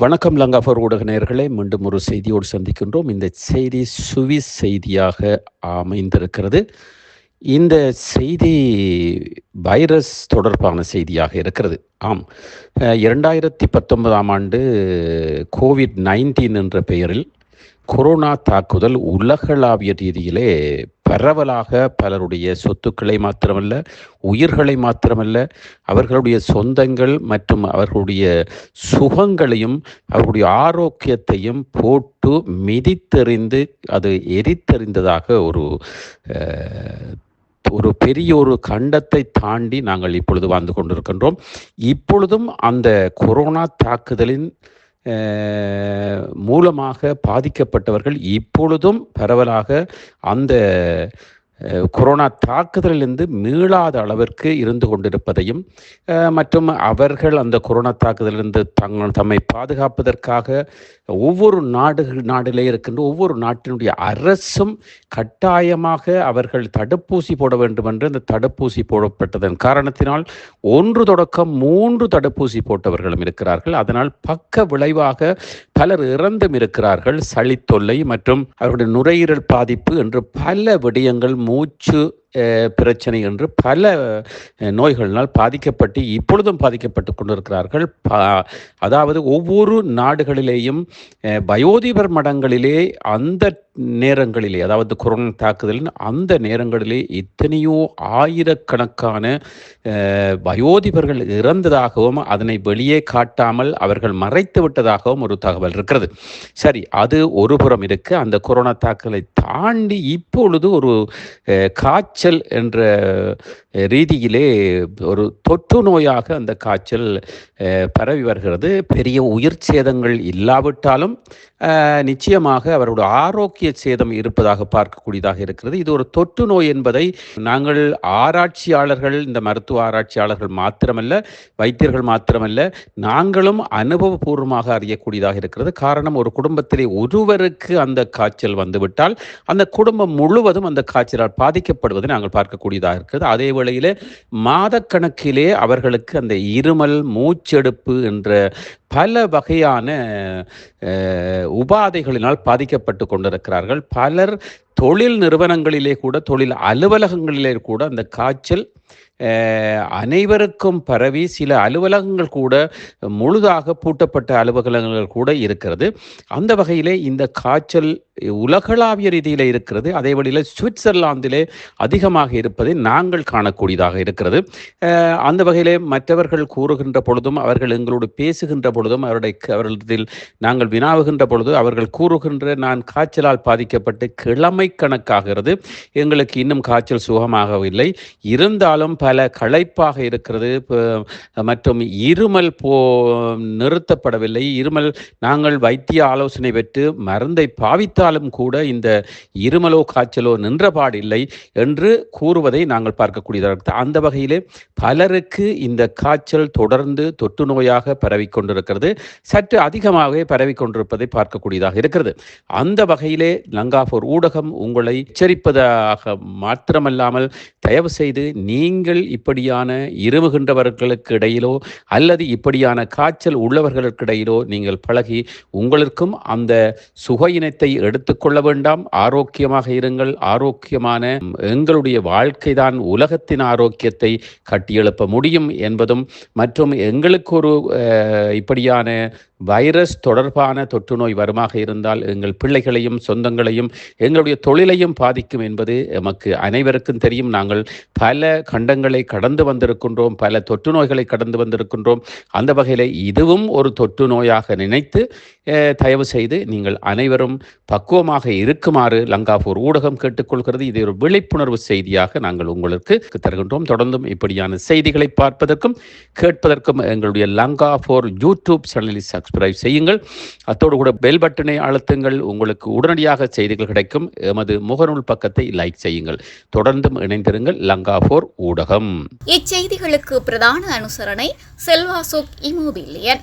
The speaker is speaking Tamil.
வணக்கம் லங்காஃபர் ஊடக நேர்களை மீண்டும் ஒரு செய்தியோடு சந்திக்கின்றோம். இந்த செய்தி சுவிஸ் செய்தியாக அமைந்திருக்கிறது. இந்த செய்தி வைரஸ் தொடர்பான செய்தியாக இருக்கிறது. ஆம். இரண்டாயிரத்தி பத்தொன்பதாம் ஆண்டு கோவிட் நைன்டீன் என்ற பெயரில் கொரோனா தாக்குதல் உலகளாவிய ரீதியிலே பரவலாக பலருடைய சொத்துக்களை மாத்திரமல்ல உயிர்களை மாத்திரமல்ல அவர்களுடைய சொந்தங்கள் மற்றும் அவர்களுடைய சுகங்களையும் அவர்களுடைய ஆரோக்கியத்தையும் போட்டு மிதித்தெறிந்து அது எரித்தெறிந்ததாக ஒரு ஒரு பெரிய ஒரு கண்டத்தை தாண்டி நாங்கள் இப்பொழுது வாழ்ந்து கொண்டிருக்கின்றோம். இப்பொழுதும் அந்த கொரோனா தாக்குதலின் மூலமாக பாதிக்கப்பட்டவர்கள் இப்பொழுதும் பரவலாக அந்த கொரோனா தாக்குதலிலிருந்து மீளாத அளவிற்கு இருந்து கொண்டிருப்பதையும் மற்றும் அவர்கள் அந்த கொரோனா தாக்குதலிலிருந்து தங்கள் தம்மை பாதுகாப்பதற்காக ஒவ்வொரு நாடுகள் நாடிலே இருக்கின்ற ஒவ்வொரு நாட்டினுடைய அரசும் கட்டாயமாக அவர்கள் தடுப்பூசி போட வேண்டும் என்று அந்த தடுப்பூசி போடப்பட்டதன் காரணத்தினால் ஒன்று தொடக்கம் மூன்று தடுப்பூசி போட்டவர்களும் இருக்கிறார்கள். அதனால் பக்க விளைவாக பலர் இறந்தும் இருக்கிறார்கள். சளித்தொல்லை மற்றும் அவர்களுடைய நுரையீரல் பாதிப்பு என்று பல விடயங்கள் மூச்சு பிரச்சனை என்று பல நோய்களினால் பாதிக்கப்பட்டு இப்பொழுதும் பாதிக்கப்பட்டு கொண்டிருக்கிறார்கள். பா- அதாவது ஒவ்வொரு நாடுகளிலேயும் பயோதிபர் மடங்களிலே அந்த நேரங்களிலே அதாவது கொரோனா தாக்குதலின் அந்த நேரங்களிலே எத்தனையோ ஆயிரக்கணக்கான வயோதிபர்கள் இறந்ததாகவும் அதனை வெளியே காட்டாமல் அவர்கள் மறைத்து விட்டதாகவும் ஒரு தகவல் இருக்கிறது. சரி அது ஒரு புறம் இருக்கு. அந்த கொரோனா தாக்குதலை தாண்டி இப்பொழுது ஒரு காய்ச்சல் என்ற ரீதியிலே ஒரு தொற்று நோயாக அந்த காய்ச்சல் பரவி வருகிறது. பெரிய உயிர் சேதங்கள் இல்லாவிட்டாலும் நிச்சயமாக அவருடைய ஆரோக்கிய சேதம் இருப்பதாக பார்க்கக்கூடியதாக இருக்கிறது. இது ஒரு தொற்று நோய் என்பதை நாங்கள் ஆராய்ச்சியாளர்கள் இந்த மருத்துவ ஆராய்ச்சியாளர்கள் மாத்திரமல்ல வைத்தியர்கள் மாத்திரமல்ல நாங்களும் அனுபவபூர்வமாக அறியக்கூடியதாக இருக்கிறது. காரணம் ஒரு குடும்பத்திலே ஒருவருக்கு அந்த காய்ச்சல் வந்துவிட்டால் அந்த குடும்பம் முழுவதும் அந்த காய்ச்சலால் பாதிக்கப்படுவதை நாங்கள் பார்க்கக்கூடியதாக இருக்கிறது. அதே வேளையிலே மாதக்கணக்கிலே அவர்களுக்கு அந்த இருமல் மூச்செடுப்பு என்ற பல வகையான உபாதைகளினால் பாதிக்கப்பட்டு கொண்டிருக்கிறார்கள். பலர் தொழில் நிறுவனங்களிலே கூட தொழில் அலுவலகங்களிலே கூட அந்த காய்ச்சல் அனைவருக்கும் பரவி சில அலுவலகங்கள் கூட முழுதாக பூட்டப்பட்ட அலுவலகங்கள் கூட இருக்கிறது. அந்த வகையிலே இந்த காய்ச்சல் உலகளாவிய ரீதியில் இருக்கிறது. அதே வழியில் சுவிட்சர்லாந்திலே அதிகமாக இருப்பதை நாங்கள் காணக்கூடியதாக இருக்கிறது. அந்த வகையிலே மற்றவர்கள் கூறுகின்ற பொழுதும் அவர்கள் எங்களோடு பேசுகின்ற பொழுதும் அவருடைய அவர்களில் நாங்கள் வினாவுகின்ற பொழுது அவர்கள் கூறுகின்ற நான் காய்ச்சலால் பாதிக்கப்பட்டு கிழமை கணக்காகிறது எங்களுக்கு இன்னும் காய்ச்சல் சுகமாகவில்லை. இருந்தாலும் பல களைப்பாக இருக்கிறது. மற்றும் இருமல் போ நிறுத்தப்படவில்லை. இருமல் நாங்கள் வைத்திய ஆலோசனை பெற்று மருந்தை பாவித்தாலும் கூட இந்த இருமலோ காய்ச்சலோ நின்றபாடில்லை என்று கூறுவதை நாங்கள் பார்க்கக்கூடியதாக அந்த வகையிலே பலருக்கு இந்த காய்ச்சல் தொடர்ந்து தொற்று நோயாக பரவிக் கொண்டிருக்கிறது. சற்று அதிகமாகவே பரவிக் கொண்டிருப்பதை பார்க்கக்கூடியதாக இருக்கிறது. அந்த வகையிலே லங்காபூர் ஊடகம் உங்களை எச்சரிப்பதாக மாத்திரமல்லாமல் தயவு செய்து நீங்கள் இப்படியான இருமுகின்றவர்களுக்கு இடையிலோ அல்லது இப்படியான காய்ச்சல் உள்ளவர்களுக்கு இடையிலோ நீங்கள் பழகி உங்களுக்கும் அந்த சுகையினத்தை எடுத்துக்கொள்ள வேண்டாம். ஆரோக்கியமாக இருங்கள். ஆரோக்கியமான எங்களுடைய எங்களுடைய வாழ்க்கைதான் உலகத்தின் ஆரோக்கியத்தை கட்டியெழுப்ப முடியும் என்பதும் மற்றும் எங்களுக்கு ஒரு இப்படியான வைரஸ் தொடர்பான தொற்று நோய் வருமாக இருந்தால் எங்கள் பிள்ளைகளையும் சொந்தங்களையும் எங்களுடைய தொழிலையும் பாதிக்கும் என்பது எமக்கு அனைவருக்கும் தெரியும். நாங்கள் பல கண்டங்களை கடந்து வந்திருக்கின்றோம் பல தொற்று நோய்களை கடந்து வந்திருக்கின்றோம். அந்த வகையில் இதுவும் ஒரு தொற்று நோயாக நினைத்து தயவு செய்து நீங்கள் அனைவரும் பக்குவமாக இருக்குமாறு லங்காபூர் ஊடகம் கேட்டுக்கொள்கிறது. இது ஒரு விழிப்புணர்வு செய்தியாக நாங்கள் உங்களுக்கு தருகின்றோம். தொடர்ந்தும் இப்படியான செய்திகளை பார்ப்பதற்கும் கேட்பதற்கும் எங்களுடைய லங்கா ஃபோர் யூடியூப் சேனலை சப்ஸ்கிரைப் செய்யுங்கள். அத்தோடு கூட பெல் பட்டனை அழுத்துங்கள். உங்களுக்கு உடனடியாக செய்திகள் கிடைக்கும். எமது முகநூல் பக்கத்தை லைக் செய்யுங்கள். தொடர்ந்தும் இணைந்திருங்கள் லங்கா ஃபோர் ஊடகம். இச்செய்திகளுக்கு பிரதான அனுசரணை செல்வாசோக் இமோபிலியன்.